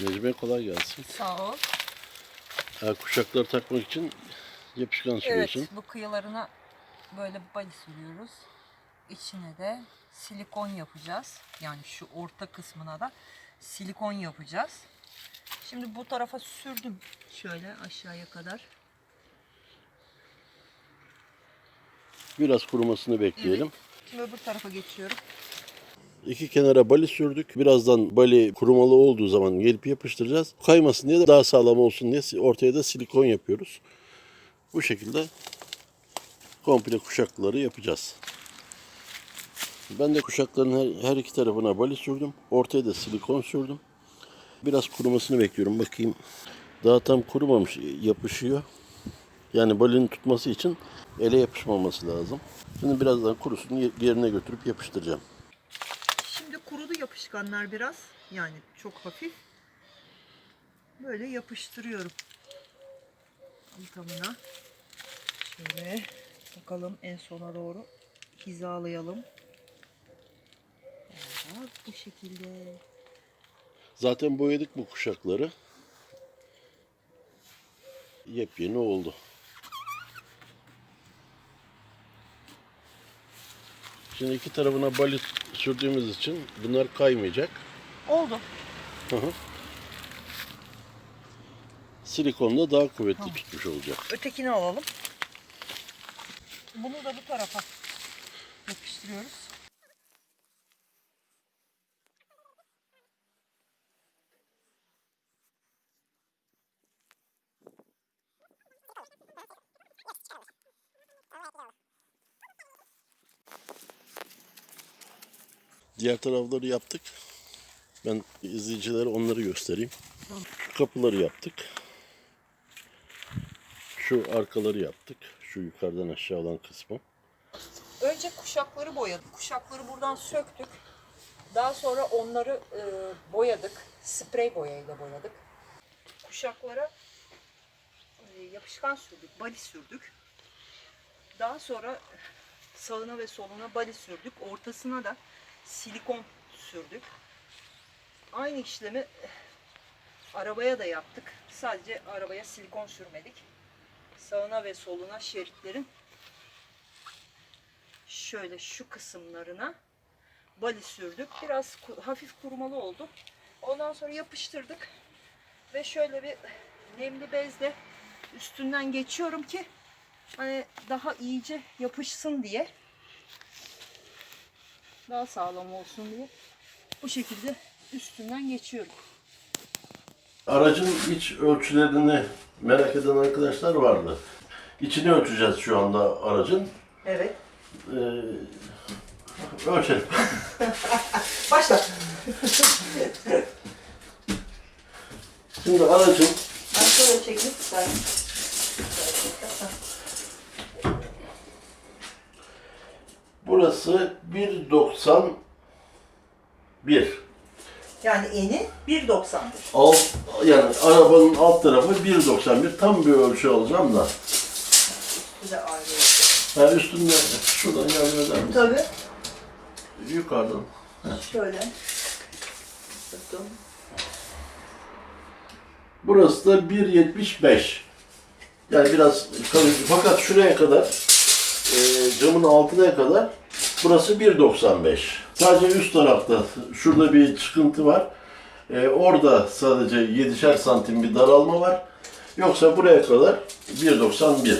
Necmiye kolay gelsin. Sağ ol. Ha, kuşakları takmak için yapışkan Evet, sürüyorsun. bu kıyılarına böyle bali sürüyoruz. İçine de silikon yapacağız. Yani şu orta kısmına da silikon yapacağız. Şimdi bu tarafa sürdüm. Şöyle aşağıya kadar. Biraz kurumasını bekleyelim. Şimdi öbür tarafa geçiyorum. İki kenara bali sürdük. Birazdan bali kurumalı olduğu zaman gelip yapıştıracağız. Kaymasın diye de daha sağlam olsun diye ortaya da silikon yapıyoruz. Bu şekilde komple kuşakları yapacağız. Ben de kuşakların her, her iki tarafına bali sürdüm. Ortaya da silikon sürdüm. Biraz kurumasını bekliyorum. Bakayım. Daha tam kurumamış. Yapışıyor. Yani balinin tutması için ele yapışmaması lazım. Şimdi birazdan kurusun ye- yerine götürüp yapıştıracağım. Yapışkanlar biraz. Yani çok hafif. Böyle yapıştırıyorum. Tamına. Şöyle bakalım en sona doğru hizalayalım. Evet, bu şekilde. Zaten boyadık bu kuşakları. Yepyeni oldu. Şimdi iki tarafına bali sürdüğümüz için bunlar kaymayacak. Oldu. Hı hı. Silikon da daha kuvvetli tutmuş olacak. Ötekini alalım. Bunu da bu tarafa yapıştırıyoruz. Diğer tarafları yaptık. Ben izleyicilere onları göstereyim. Şu kapıları yaptık. Şu arkaları yaptık. Şu yukarıdan aşağı olan kısmı. Önce kuşakları boyadık. Kuşakları buradan söktük. Daha sonra onları e, boyadık. Sprey boyayla boyadık. Kuşaklara e, yapışkan sürdük, bali sürdük. Daha sonra sağına ve soluna bali sürdük. Ortasına da silikon sürdük. Aynı işlemi arabaya da yaptık. Sadece arabaya silikon sürmedik. Sağına ve soluna şeritlerin şöyle şu kısımlarına bali sürdük. Biraz hafif kurumalı oldu. Ondan sonra yapıştırdık. Ve şöyle bir nemli bezle üstünden geçiyorum ki hani daha iyice yapışsın diye. Daha sağlam olsun diye. Bu şekilde üstünden geçiyorum. Aracın iç ölçülerini merak eden arkadaşlar vardı. İçini ölçeceğiz şu anda aracın. Evet. Ee, ölçelim. Başla. Şimdi aracın Ben şöyle çekeyim. Burası 1.91. Yani eni 1.90'dır. Alt, yani arabanın alt tarafı 1.91. Tam bir ölçü alacağım da. Bir de aynı. Ben üstünden şuradan yardım eder misin? Tabii. Yukarıdan. Şöyle. Tuttum. Burası da 1.75. Yani biraz kalın. Fakat şuraya kadar e, camın altına kadar burası 1.95. Sadece üst tarafta şurada bir çıkıntı var. E, orada sadece 7'şer santim bir daralma var. Yoksa buraya kadar 1.91.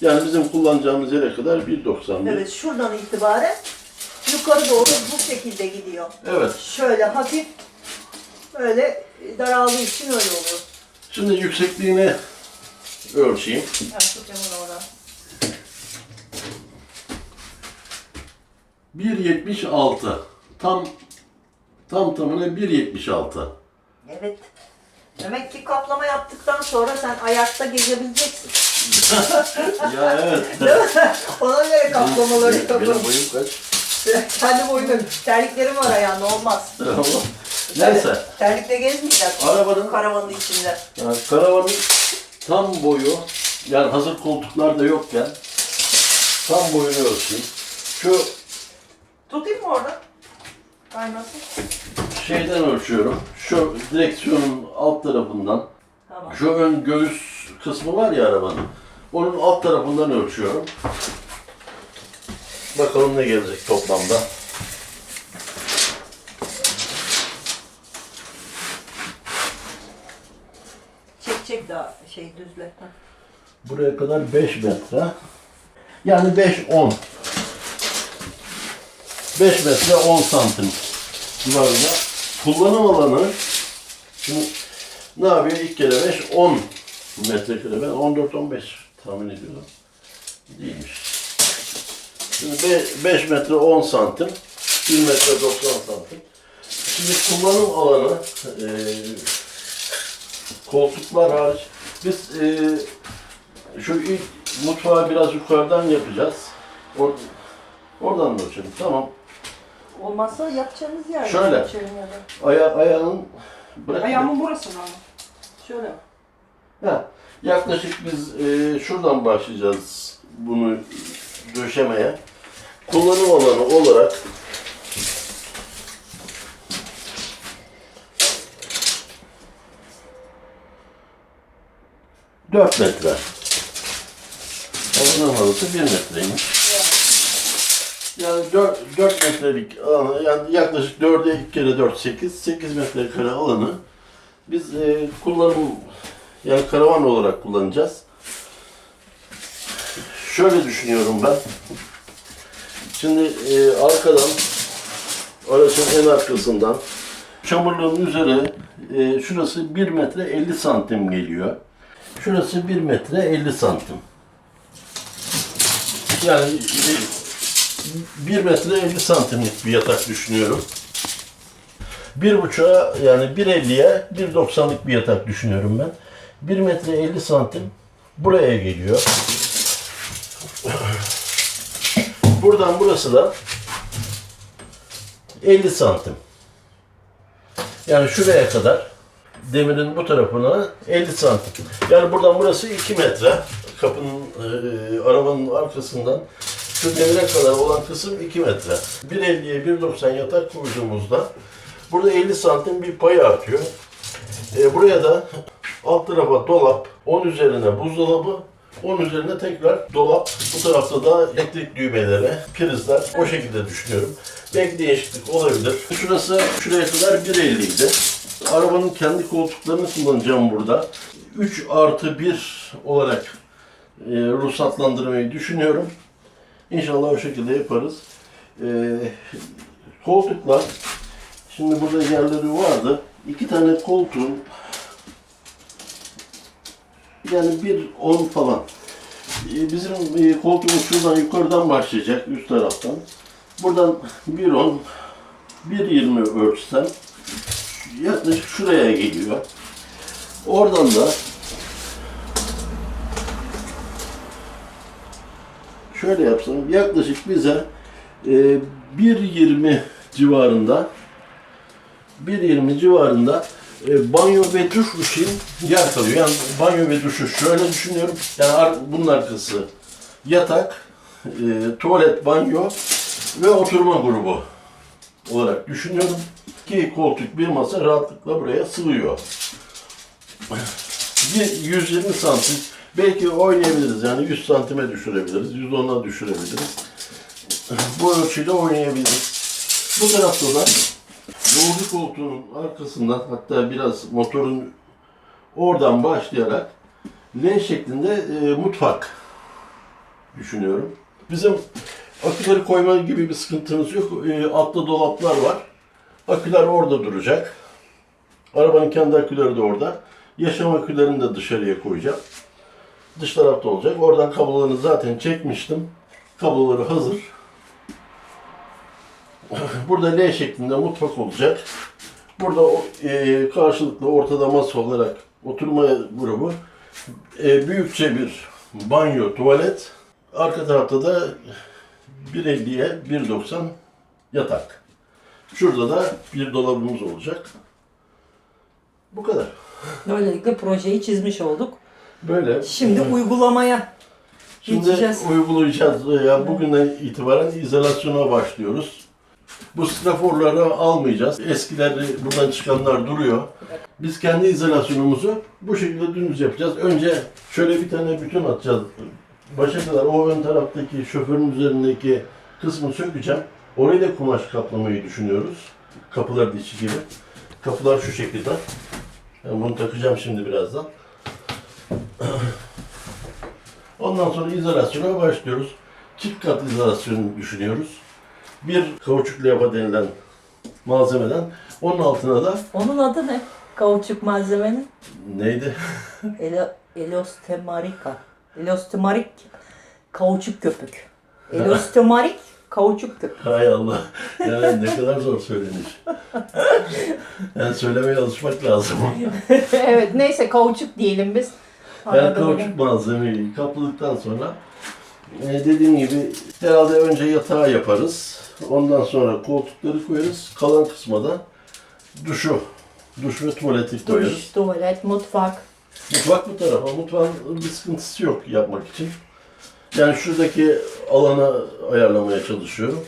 Yani bizim kullanacağımız yere kadar 1.91. Evet şuradan itibaren yukarı doğru bu şekilde gidiyor. evet. Şöyle hafif böyle daraldığı için öyle oluyor. Şimdi yüksekliğini ölçeyim. Tutacağım onu oradan. 1.76. Tam tam tamına 1.76. Evet. Demek ki kaplama yaptıktan sonra sen ayakta gezebileceksin. ya evet. Ona göre kaplamaları Benim yapalım. boyum kaç? Kendi boyunu. Terliklerim var ayağında olmaz. Neyse. Terlikle gezmeyeceksin. Arabanın Karavanın içinde. yani karavanın tam boyu yani hazır koltuklar da yokken tam boyunu ölçeyim. Şu Tutayım mı orada? Kaymasın. şeyden ölçüyorum. Şu direksiyonun alt tarafından. Tamam. Şu ön göğüs kısmı var ya arabanın. Onun alt tarafından ölçüyorum. Bakalım ne gelecek toplamda. Çek çek daha şey düzle. Buraya kadar 5 metre. Yani 5 10. 5 metre 10 santim civarında. Kullanım alanı şimdi ne yapıyor? İlk kere 5 10 metrekare. Ben 14 15 tahmin ediyordum. Değilmiş. Şimdi 5 metre 10 santim. 1 metre 90 santim. Şimdi kullanım alanı e, koltuklar hariç biz e, şu ilk mutfağı biraz yukarıdan yapacağız. Or oradan mı ölçelim? Tamam. Olmazsa yapacağımız yer. Şöyle. Ölçelim ya da. Aya ayağın bırak. Ayağımın burasını ama. Şöyle. Ha, yaklaşık biz e, şuradan başlayacağız bunu döşemeye. Kullanım alanı olarak Dört metre. Kullanım alanı bir metreymiş. Yani 4, 4 metrelik alanı, yani yaklaşık 4'e 2 kere 4, 8, 8 metrekare alanı biz e, kullanım, yani karavan olarak kullanacağız. Şöyle düşünüyorum ben. Şimdi e, arkadan, aracın en arkasından, çamurluğun üzeri, e, şurası 1 metre 50 santim geliyor. Şurası 1 metre 50 santim. Yani e, 1 metre 50 santimlik bir yatak düşünüyorum. Bir buçuğa yani 1.50'ye 1.90'lık bir yatak düşünüyorum ben. 1 metre 50 santim buraya geliyor. Buradan burası da 50 santim. Yani şuraya kadar demirin bu tarafına 50 santim. Yani buradan burası 2 metre. Kapının, e, arabanın arkasından şu demire kadar olan kısım 2 metre. 1.50'ye 1.90 yatak koyduğumuzda burada 50 santim bir pay artıyor. E, buraya da alt tarafa dolap, 10 üzerine buzdolabı, 10 üzerine tekrar dolap. Bu tarafta da elektrik düğmeleri, prizler. O şekilde düşünüyorum. Belki değişiklik olabilir. Şurası şuraya kadar 1.50 idi. Arabanın kendi koltuklarını kullanacağım burada. 3 artı 1 olarak e, ruhsatlandırmayı düşünüyorum. İnşallah o şekilde yaparız. E, koltuklar, şimdi burada yerleri vardı. İki tane koltuğun yani bir on falan. E, Bizim e, koltuğumuz şuradan yukarıdan başlayacak üst taraftan. Buradan bir on, bir yirmi ölçsem yaklaşık şuraya geliyor. Oradan da şöyle yapsam yaklaşık bize e, 1.20 civarında 1.20 civarında e, banyo ve duş için yer kalıyor. Yani banyo ve duşu şöyle düşünüyorum. Yani bunun arkası yatak, e, tuvalet, banyo ve oturma grubu olarak düşünüyorum. Ki koltuk bir masa rahatlıkla buraya sığıyor. Bir 120 santim belki oynayabiliriz yani 100 santime düşürebiliriz, 110'a düşürebiliriz. Bu ölçüyle oynayabiliriz. Bu tarafta da yolcu koltuğunun arkasından hatta biraz motorun oradan başlayarak L şeklinde e, mutfak düşünüyorum. Bizim aküleri koyma gibi bir sıkıntımız yok. E, altta dolaplar var. Aküler orada duracak. Arabanın kendi aküleri de orada. Yaşam akülerini de dışarıya koyacağım. Dış tarafta olacak. Oradan kablolarını zaten çekmiştim. Kabloları hazır. Burada L şeklinde mutfak olacak. Burada e, karşılıklı ortada masa olarak oturma grubu. E, büyükçe bir banyo, tuvalet. Arka tarafta da 1.50'ye 1.90 yatak. Şurada da bir dolabımız olacak. Bu kadar. Böylelikle projeyi çizmiş olduk. Böyle. Şimdi uygulamaya Şimdi geçeceğiz. uygulayacağız. Ya bugünden itibaren izolasyona başlıyoruz. Bu straforları almayacağız. Eskileri buradan çıkanlar duruyor. Biz kendi izolasyonumuzu bu şekilde dümdüz yapacağız. Önce şöyle bir tane bütün atacağız. Başa kadar o ön taraftaki şoförün üzerindeki kısmı sökeceğim. Orayı da kumaş kaplamayı düşünüyoruz. Kapılar dişi gibi. Kapılar şu şekilde. Ben bunu takacağım şimdi birazdan. Ondan sonra izolasyona başlıyoruz. Çift kat izolasyon düşünüyoruz. Bir kauçuk levha denilen malzemeden onun altına da Onun adı ne? Kauçuk malzemenin. neydi? Elo, elastomerica. Elastomerik kauçuk köpük. Elastomerik kauçuk köpük. Hay Allah. Yani ne kadar zor söyleniş. Yani söylemeye alışmak lazım. evet neyse kauçuk diyelim biz. Böyle- kauçuk malzemeyi kapladıktan sonra e, dediğim gibi herhalde önce yatağı yaparız. Ondan sonra koltukları koyarız. Kalan kısma da duşu, duş ve tuvaleti koyarız. Duş, tuvalet, mutfak. Mutfak bu tarafa. Mutfağın bir sıkıntısı yok yapmak için. Yani şuradaki alanı ayarlamaya çalışıyorum.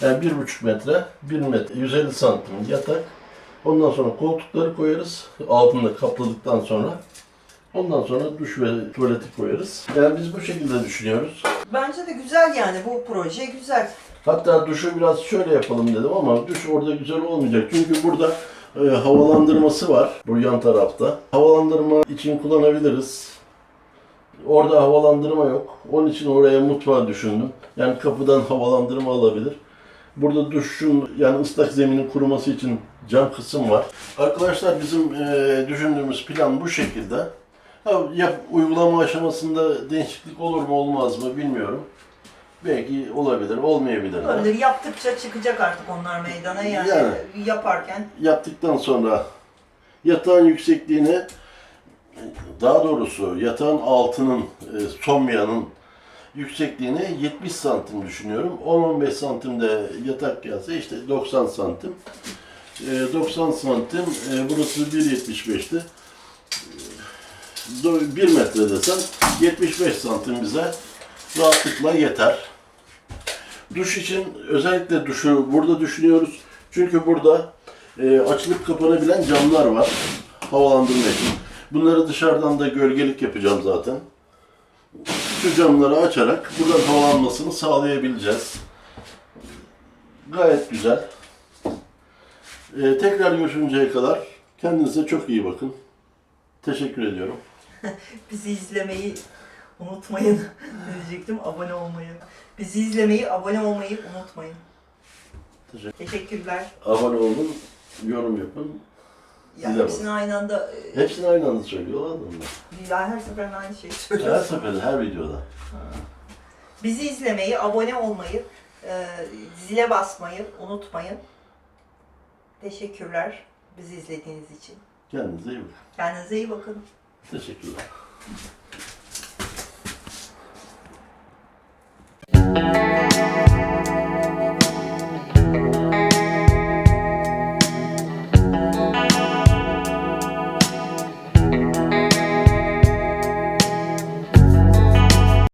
Yani bir buçuk metre, bir metre, 150 santim yatak. Ondan sonra koltukları koyarız. Altını kapladıktan sonra. Ondan sonra duş ve tuvaleti koyarız. Yani biz bu şekilde düşünüyoruz. Bence de güzel yani bu proje güzel. Hatta duşu biraz şöyle yapalım dedim ama duş orada güzel olmayacak. Çünkü burada e, havalandırması var bu yan tarafta. Havalandırma için kullanabiliriz. Orada havalandırma yok. Onun için oraya mutfağı düşündüm. Yani kapıdan havalandırma alabilir. Burada duşun yani ıslak zeminin kuruması için cam kısım var. Arkadaşlar bizim e, düşündüğümüz plan bu şekilde. Ha, yap, uygulama aşamasında değişiklik olur mu olmaz mı bilmiyorum. Belki olabilir, olmayabilir. de. Öyle yaptıkça çıkacak artık onlar meydana yani, Yani. yaparken. Yaptıktan sonra yatağın yüksekliğini daha doğrusu yatağın altının e, somyanın yüksekliğini 70 santim düşünüyorum. 10-15 santim de yatak gelse işte 90 santim. E, 90 santim e, burası 1.75'ti. E, 1 metre desem 75 santim bize rahatlıkla yeter. Duş için özellikle duşu burada düşünüyoruz. Çünkü burada e, açılıp kapanabilen camlar var. Havalandırma için. Bunları dışarıdan da gölgelik yapacağım zaten. Şu camları açarak buradan havalanmasını sağlayabileceğiz. Gayet güzel. E, tekrar görüşünceye kadar kendinize çok iyi bakın. Teşekkür ediyorum. Bizi izlemeyi unutmayın diyecektim. Abone olmayı. Bizi izlemeyi, abone olmayı unutmayın. Teşekkür- Teşekkürler. Abone olun, yorum yapın. Ya Size hepsini aynı anda, e, Hepsini aynı anda söylüyorlar da ya her seferinde aynı şeyi Her söylüyorsun. seferinde, her videoda. Bizi izlemeyi, abone olmayı, e, zile basmayı unutmayın. Teşekkürler bizi izlediğiniz için. Kendinize iyi bakın. Kendinize iyi bakın. Teşekkürler.